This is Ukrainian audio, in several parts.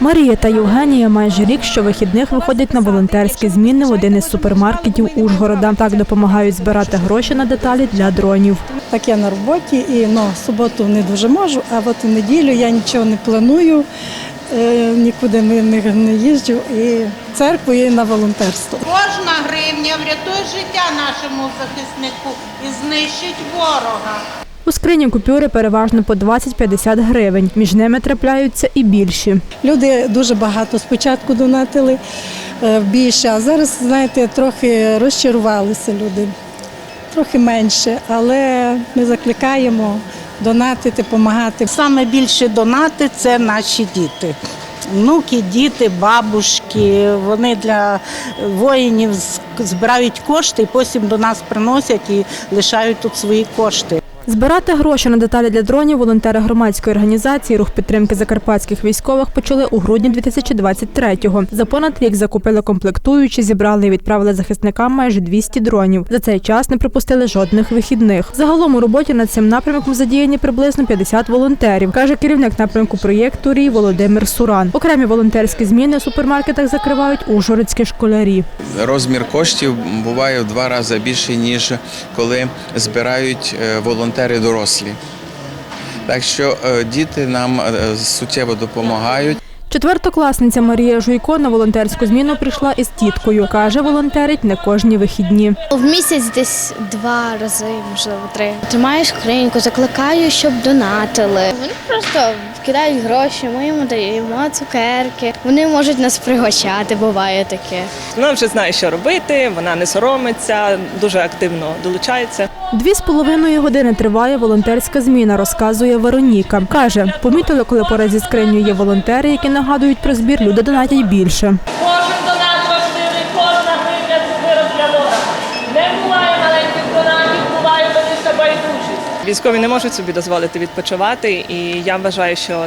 Марія та Євгенія майже рік щовихідних виходять на волонтерські зміни в один із супермаркетів Ужгорода. Так допомагають збирати гроші на деталі для дронів. Так я на роботі і ну, суботу не дуже можу, а от в неділю я нічого не планую, е, нікуди не, не, не їжджу і в церкву і на волонтерство. Кожна гривня врятує життя нашому захиснику і знищить ворога. У скрині купюри переважно по 20-50 гривень. Між ними трапляються і більші. Люди дуже багато спочатку донатили е, більше, а зараз, знаєте, трохи розчарувалися люди, трохи менше, але ми закликаємо донатити, допомагати. Саме більше донати це наші діти. Внуки, діти, бабушки, вони для воїнів збирають кошти і потім до нас приносять і лишають тут свої кошти. Збирати гроші на деталі для дронів волонтери громадської організації Рух підтримки закарпатських військових почали у грудні 2023-го. За понад рік закупили комплектуючі, зібрали і відправили захисникам майже 200 дронів. За цей час не припустили жодних вихідних. Загалом у роботі над цим напрямком задіяні приблизно 50 волонтерів, каже керівник напрямку проєкту Рій Володимир Суран. Окремі волонтерські зміни у супермаркетах закривають ужгородські школярі. Розмір коштів буває в два рази більший, ніж коли збирають е, волонтери дорослі. Так що е, діти нам е, суттєво допомагають. Четвертокласниця Марія Жуйко на волонтерську зміну прийшла із тіткою. Каже, волонтерить не кожні вихідні. В місяць десь два рази, можливо, три. Тримаю скриньку, закликаю, щоб донатили. Вони просто кидають гроші, ми їм даємо цукерки. Вони можуть нас пригощати, буває таке. Вона вже знає, що робити, вона не соромиться, дуже активно долучається. Дві з половиною години триває волонтерська зміна, розказує Вероніка. Каже, помітили, коли поряд зі скринею є волонтери, які нагадують про збір, люди донатять більше. Кожен донат важливий, кожна гривня це вироб для ворога. Не буває маленьких донатів, буває велика байдужість. Військові не можуть собі дозволити відпочивати, і я вважаю, що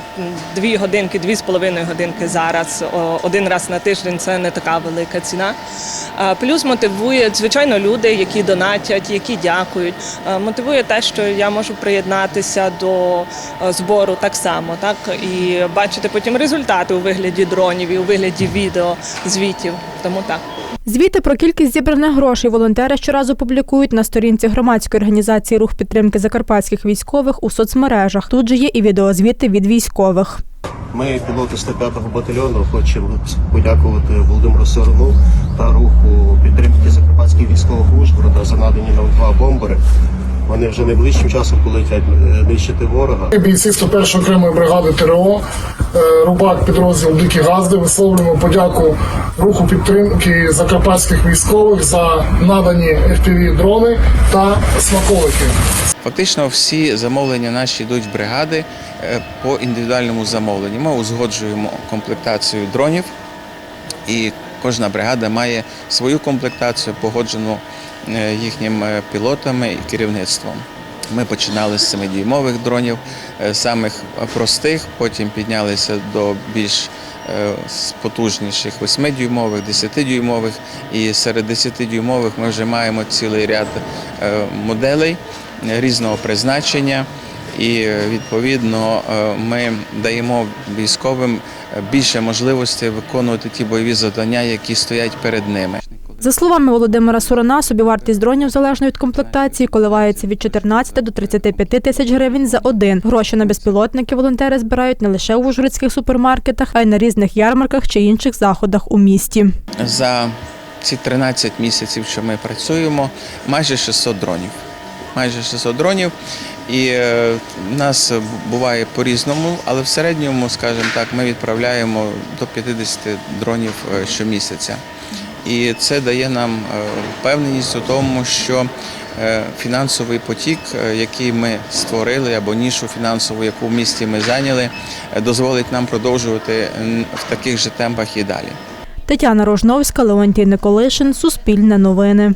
дві годинки, дві з половиною годинки зараз, один раз на тиждень це не така велика ціна. Плюс мотивує, звичайно, люди, які донатять, які дякують. Мотивує те, що я можу приєднатися до збору так само, так і бачити потім результати у вигляді дронів і у вигляді відео, звітів. Тому так. Звіти про кількість зібраних грошей волонтери щоразу публікують на сторінці громадської організації Рух підтримки закарпатських військових у соцмережах. Тут же є і відеозвіти від військових. Ми, пілоти 105-го батальйону, хочемо подякувати Володимиру Сорону та руху підтримки закарпатських військових Ужгорода за надані нам два бомбери. Вони вже найближчим часом полетять е, нищити ворога. Бійці 101 окремої бригади ТРО, е, рубак підрозділ Дикі Газди висловлюємо подяку руху підтримки закарпатських військових за надані fpv дрони та смаколики. Фактично всі замовлення наші йдуть в бригади е, по індивідуальному замовленню. Ми узгоджуємо комплектацію дронів, і кожна бригада має свою комплектацію, погоджену е, їхніми пілотами і керівництвом. Ми починали з 7-дюймових дронів, е, самих простих, потім піднялися до більш е, потужніших 8-дюймових, 10-дюймових. І серед 10-дюймових ми вже маємо цілий ряд е, моделей е, різного призначення. І відповідно е, ми даємо військовим більше можливостей виконувати ті бойові завдання, які стоять перед ними. За словами Володимира Сурана, собівартість дронів залежно від комплектації коливається від 14 до 35 тисяч гривень за один. Гроші на безпілотники волонтери збирають не лише у ужгородських супермаркетах, а й на різних ярмарках чи інших заходах у місті. За ці 13 місяців, що ми працюємо, майже 600 дронів. Майже 600 дронів. І е, в нас буває по-різному, але в середньому, скажімо так, ми відправляємо до 50 дронів е, щомісяця. І це дає нам е, впевненість у тому, що е, фінансовий потік, е, який ми створили, або нішу фінансову, яку в місті ми зайняли, е, дозволить нам продовжувати в таких же темпах і далі. Тетяна Рожновська, Леонтій Николишин, Суспільне новини.